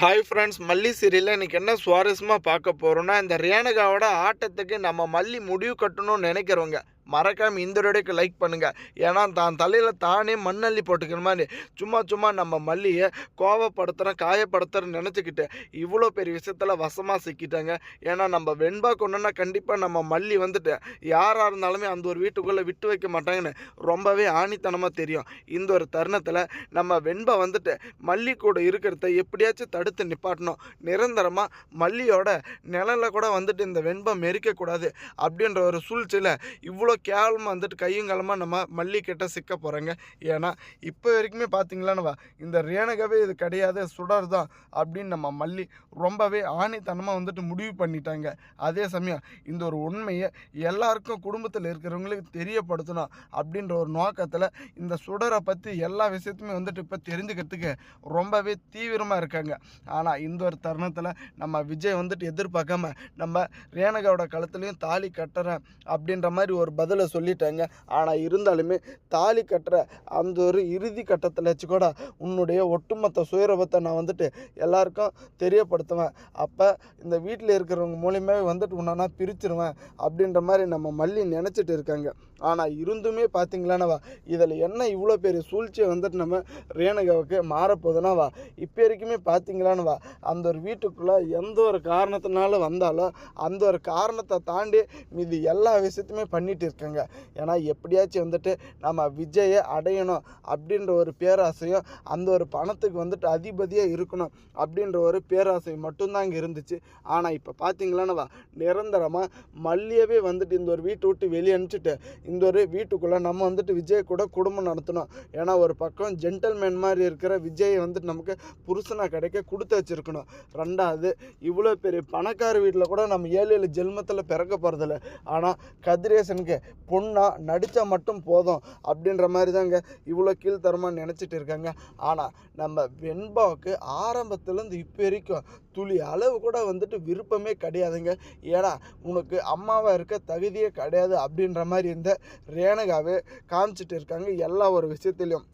Hi friends மல்லி சீரியலில் இன்றைக்கி என்ன சுவாரஸ்யமாக பார்க்க போகிறோன்னா இந்த ரேணுகாவோட ஆட்டத்துக்கு நம்ம மல்லி முடிவு கட்டணும்னு நினைக்கிறவங்க. மறக்காமல் இந்த வீடியோக்கு லைக் பண்ணுங்கள் ஏன்னா தான் தலையில் தானே மண்ணள்ளி போட்டுக்கிற மாதிரி. சும்மா சும்மா நம்ம மல்லியை கோவப்படுத்துகிறேன் காயப்படுத்துகிறேன் நினச்சிக்கிட்டு இவ்வளோ பெரிய விஷயத்தில் வசமாக சிக்கிட்டாங்க. ஏன்னா நம்ம வெண்பா கொண்டுனா கண்டிப்பாக நம்ம மல்லி வந்துட்டு யாராக இருந்தாலுமே அந்த ஒரு வீட்டுக்குள்ளே விட்டு வைக்க மாட்டாங்கன்னு ரொம்பவே ஆணித்தனமாக தெரியும். இந்த ஒரு தருணத்தில் நம்ம வெண்பா வந்துட்டு மல்லி கூட இருக்கிறத எப்படியாச்சும் தடுத்து நிப்பாட்டணும். நிரந்தரமாக மல்லியோட நிழலில் கூட வந்துட்டு இந்த வெண்பா மெரிக்கக்கூடாது அப்படின்ற ஒரு சூழ்ச்சியில் இவ்வளோ கேவலமாக வந்துட்டு கையும் காலமாக நம்ம மல்லிக்கிட்ட சிக்க போகிறோங்க ஏன்னா இப்போ வரைக்குமே பார்த்தீங்களானவா இந்த ரேணகவே இது கிடையாது சுடர் தான் அப்படின்னு நம்ம மல்லி ரொம்பவே ஆணித்தனமாக வந்துட்டு முடிவு பண்ணிட்டாங்க. அதே சமயம் இந்த ஒரு உண்மையை எல்லாருக்கும் குடும்பத்தில் இருக்கிறவங்களுக்கு தெரியப்படுத்தணும் அப்படின்ற ஒரு நோக்கத்தில் இந்த சுடரை பற்றி எல்லா விஷயத்தையுமே வந்துட்டு இப்போ தெரிஞ்சுக்கிறதுக்கு ரொம்பவே தீவிரமாக இருக்காங்க. ஆனால் இந்த ஒரு தருணத்தில் நம்ம விஜய் வந்துட்டு எதிர்பார்க்காம நம்ம ரேணகாவோட களத்துலேயும் தாலி கட்டுறேன் அப்படின்ற மாதிரி ஒரு பதில் சொல்லிட்டாங்க. ஆனால் இருந்தாலுமே தாலி கட்டுற அந்த ஒரு இறுதி கட்டத்தில் வச்சு கூட உன்னுடைய ஒட்டுமொத்த சுயரூபத்தை நான் வந்துட்டு எல்லாருக்கும் தெரியப்படுத்துவேன். அப்போ இந்த வீட்டில் இருக்கிறவங்க மூலியமாக வந்துட்டு உன்னா பிரிச்சிருவேன் அப்படின்ற மாதிரி நம்ம மல்லி நினச்சிட்டு இருக்காங்க. ஆனால் இருந்துமே பார்த்தீங்களானவா இதில் என்ன இவ்வளோ பெரிய சூழ்ச்சியை வந்துட்டு நம்ம ரேணுகாவுக்கு மாறப்போகுதுனாவா? இப்போ வரைக்குமே பார்த்தீங்களானவா அந்த ஒரு வீட்டுக்குள்ளே எந்த ஒரு காரணத்தினால வந்தாலும் அந்த ஒரு காரணத்தை தாண்டி மீதி எல்லா விஷயத்தையுமே பண்ணிட்டு இருக்காங்க. ஏன்னா எப்படியாச்சும் வந்துட்டு நம்ம விஜயை அடையணும் அப்படின்ற ஒரு பேராசையும் அந்த ஒரு பணத்துக்கு வந்துட்டு அதிபதியாக இருக்கணும் அப்படின்ற ஒரு பேராசை மட்டும்தான் இங்கே இருந்துச்சு. ஆனால் இப்போ பார்த்தீங்களானவா நிரந்தரமாக மல்லியவே வந்துட்டு இந்த ஒரு வீட்டை விட்டு வெளியே அனுப்பிச்சிட்டு இந்த ஒரு வீட்டுக்குள்ளே நம்ம வந்துட்டு விஜய் கூட குடும்பம் நடத்தணும். ஏன்னா ஒரு பக்கம் ஜென்டல்மேன் மாதிரி இருக்கிற விஜயை வந்துட்டு நமக்கு புருஷனாக கிடைக்க கொடுத்து வச்சுருக்கணும். ரெண்டாவது இவ்வளோ பெரிய பணக்கார வீட்டில் கூட நம்ம ஏழு ஏழு ஜென்மத்தில் பிறக்க போகிறதில்ல ஆனால் கதிரேசனுக்கு பொண்ணாக நடித்தா மட்டும் போதும் அப்படின்ற மாதிரி தாங்க இவ்வளோ கீழ்த்தரமாக நினச்சிட்டு இருக்காங்க. ஆனால் நம்ம வெண்பாவுக்கு ஆரம்பத்துலேருந்து இப்போ வரைக்கும் துளி அளவு கூட வந்துட்டு விருப்பமே கிடையாதுங்க. ஏன்னா உனக்கு அம்மாவாக இருக்க தகுதியே கிடையாது அப்படின்ற மாதிரி இந்த ரேணுகாவே காமிச்சிட்டு இருக்காங்க எல்லா ஒரு விஷயத்துலையும்.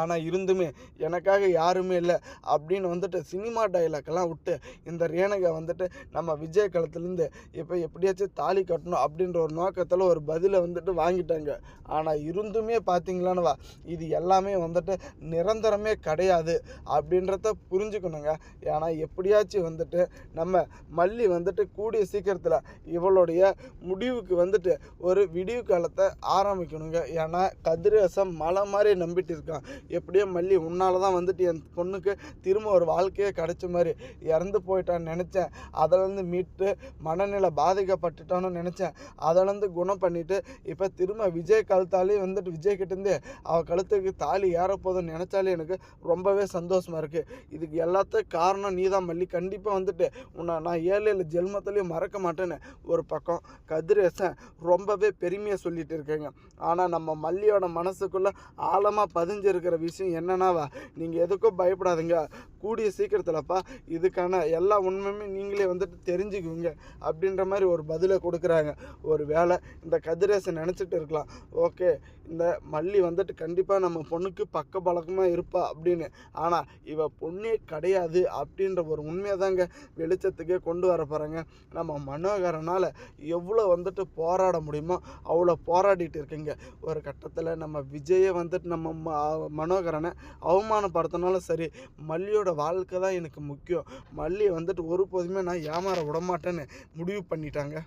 ஆனால் இருந்துமே எனக்காக யாருமே இல்லை அப்படின்னு வந்துட்டு சினிமா டைலாக்கெல்லாம் விட்டு இந்த ரேணகை வந்துட்டு நம்ம விஜய் களத்துலேருந்து இப்போ எப்படியாச்சும் தாலி கட்டணும் அப்படின்ற ஒரு நோக்கத்தில் ஒரு பதிலை வந்துட்டு வாங்கிட்டாங்க. ஆனால் இருந்துமே பார்த்தீங்களானவா இது எல்லாமே வந்துட்டு நிரந்தரமே கிடையாது அப்படின்றத புரிஞ்சுக்கணுங்க. ஏன்னா எப்படியாச்சும் வந்துட்டு நம்ம மல்லி வந்துட்டு கூடிய சீக்கிரத்தில் இவளுடைய முடிவுக்கு வந்துட்டு ஒரு விடிவு காலத்தை ஆரம்பிக்கணுங்க. ஏன்னா கதிரேசம் மலை மாதிரி நம்பிட்டு இருக்கான். எப்படியோ மல்லி உன்னால தான் வந்துட்டு என் பொண்ணுக்கு திரும்ப ஒரு வாழ்க்கையே கிடைச்ச மாதிரி இறந்து போயிட்டான்னு நினச்சேன். அதிலேருந்து மீட்டு மனநிலை பாதிக்கப்பட்டுட்டான்னு நினச்சேன். அதிலேருந்து குணம் பண்ணிவிட்டு இப்போ திரும்ப விஜய் கழுத்தாலேயும் வந்துட்டு விஜய் கிட்டேருந்து அவள் கழுத்துக்கு தாலி ஏறப்போதுன்னு நினச்சாலே எனக்கு ரொம்பவே சந்தோஷமாக இருக்குது இதுக்கு எல்லாத்துக்கும் காரணம் நீ தான் மல்லி. கண்டிப்பாக வந்துட்டு உன்னை நான் ஏழு ஏழு ஜென்மத்துலேயும் மறக்க மாட்டேன்னு ஒரு பக்கம் கதிரேசன் ரொம்பவே பெருமையாக சொல்லிட்டு இருக்கேங்க. ஆனால் நம்ம மல்லியோட மனசுக்குள்ளே ஆழமாக இருக்கிற விஷயம் என்னன்னாவா நீங்கள் எதுக்கும் பயப்படாதீங்க. கூடிய சீக்கிரத்தில்ப்பா இதுக்கான எல்லா உண்மையுமே நீங்களே வந்துட்டு தெரிஞ்சுக்குவீங்க அப்படின்ற மாதிரி ஒரு பதிலை கொடுக்குறாங்க. ஒரு வேலை இந்த கதிரேசை நினச்சிட்டு இருக்கலாம். ஓகே இந்த மல்லி வந்துட்டு கண்டிப்பாக நம்ம பொண்ணுக்கு பக்க பழக்கமாக இருப்பா அப்படின்னு. ஆனால் இவ பொண்ணே கிடையாது அப்படின்ற ஒரு உண்மையை தாங்க வெளிச்சத்துக்கே கொண்டு வர போகிறாங்க நம்ம மனோகரனால் எவ்வளோ வந்துட்டு போராட முடியுமோ அவ்வளோ போராடிட்டு இருக்குங்க. ஒரு கட்டத்தில் நம்ம விஜயை வந்துட்டு நம்ம மனோகரனை அவமானப்படுத்தினாலும் சரி மல்லியோட வாழ்க்கை தான் எனக்கு முக்கியம். மல்லியை வந்துட்டு ஒருபோதுமே நான் ஏமாற விட மாட்டேன்னு முடிவு பண்ணிட்டாங்க.